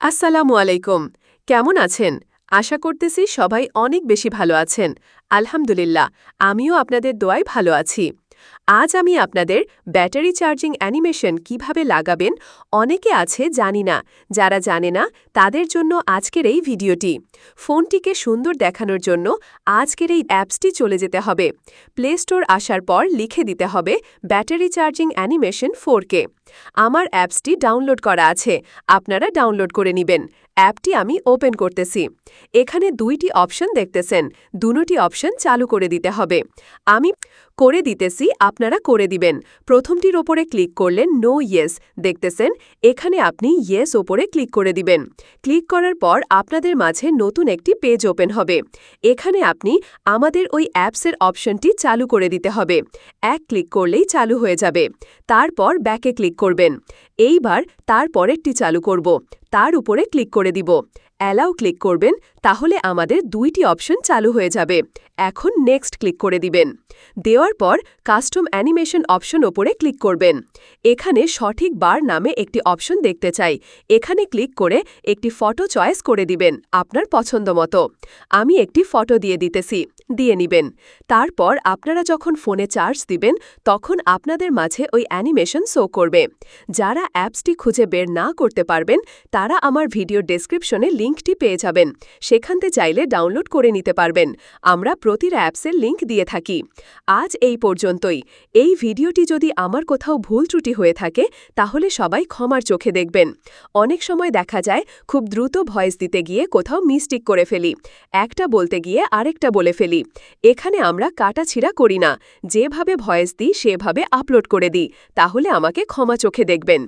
আসসালামু আলাইকুম। কেমন আছেন? আশা করতেছি সবাই অনেক বেশি ভালো আছেন। আলহামদুলিল্লাহ, আমিও আপনাদের দোয়ায় ভালো আছি। আজ আমি আপনাদের ব্যাটারি চার্জিং অ্যানিমেশন কীভাবে লাগাবেন অনেকে আছে জানি না, যারা জানে না তাদের জন্য আজকের এই ভিডিওটি। ফোনটিকে সুন্দর দেখানোর জন্য আজকের এই অ্যাপসটি চলে যেতে হবে। প্লে স্টোর আসার পর লিখে দিতে হবে ব্যাটারি চার্জিং অ্যানিমেশন ফোরকে। আমার অ্যাপসটি ডাউনলোড করা আছে, আপনারা ডাউনলোড করে নেবেন। অ্যাপটি আমি ওপেন করতেছি। এখানে দুইটি অপশন দেখতেছেন, দুটি অপশন চালু করে দিতে হবে। আমি করে দিতেছি, আপনারা করে দিবেন। প্রথমটির ওপরে ক্লিক করলেন নো ইয়েস দেখতেছেন, এখানে আপনি ইয়েস ওপরে ক্লিক করে দিবেন। ক্লিক করার পর আপনাদের মাঝে নতুন একটি পেজ ওপেন হবে। এখানে আপনি আমাদের ওই অ্যাপসের অপশনটি চালু করে দিতে হবে। এক ক্লিক করলেই চালু হয়ে যাবে। তারপর ব্যাকে ক্লিক করবেন। এইবার তার পরেরটি চালু করব। তার উপরে ক্লিক করে দিব। অ্যালাউ ক্লিক করবেন তাহলে আমাদের দুইটি অপশন চালু হয়ে যাবে। এখন নেক্সট ক্লিক করে দিবেন। দেওয়ার পর কাস্টম অ্যানিমেশন অপশন ওপরে ক্লিক করবেন। এখানে সঠিক বার নামে একটি অপশন দেখতে চাই। এখানে ক্লিক করে একটি ফটো চয়েস করে দিবেন আপনার পছন্দ মতো। আমি একটি ফটো দিয়ে দিতেছি, দিয়ে নিবেন। তারপর আপনারা যখন ফোনে চার্জ দিবেন, তখন আপনাদের মাঝে ওই অ্যানিমেশন শো করবে। যারা অ্যাপসটি খুঁজে বের না করতে পারবেন, তারা আমার ভিডিও ডেসক্রিপশনে লিঙ্কটি পেয়ে যাবেন। সেখানতে চাইলে ডাউনলোড করে নিতে পারবেন। আমরা প্রতির অ্যাপসের লিঙ্ক দিয়ে থাকি। আজ এই পর্যন্তই। এই ভিডিওটি যদি আমার কোথাও ভুল ত্রুটি হয়ে থাকে, তাহলে সবাই ক্ষমার চোখে দেখবেন। অনেক সময় দেখা যায়, খুব দ্রুত ভয়েস দিতে গিয়ে কোথাও মিস্টিক করে ফেলি। একটা বলতে গিয়ে আরেকটা বলে ফেলি। এখানে আমরা কাটাছিড়া করি না। যেভাবে ভয়েস দিই, সেভাবে আপলোড করে দিই। তাহলে আমাকে ক্ষমা চোখে দেখবেন।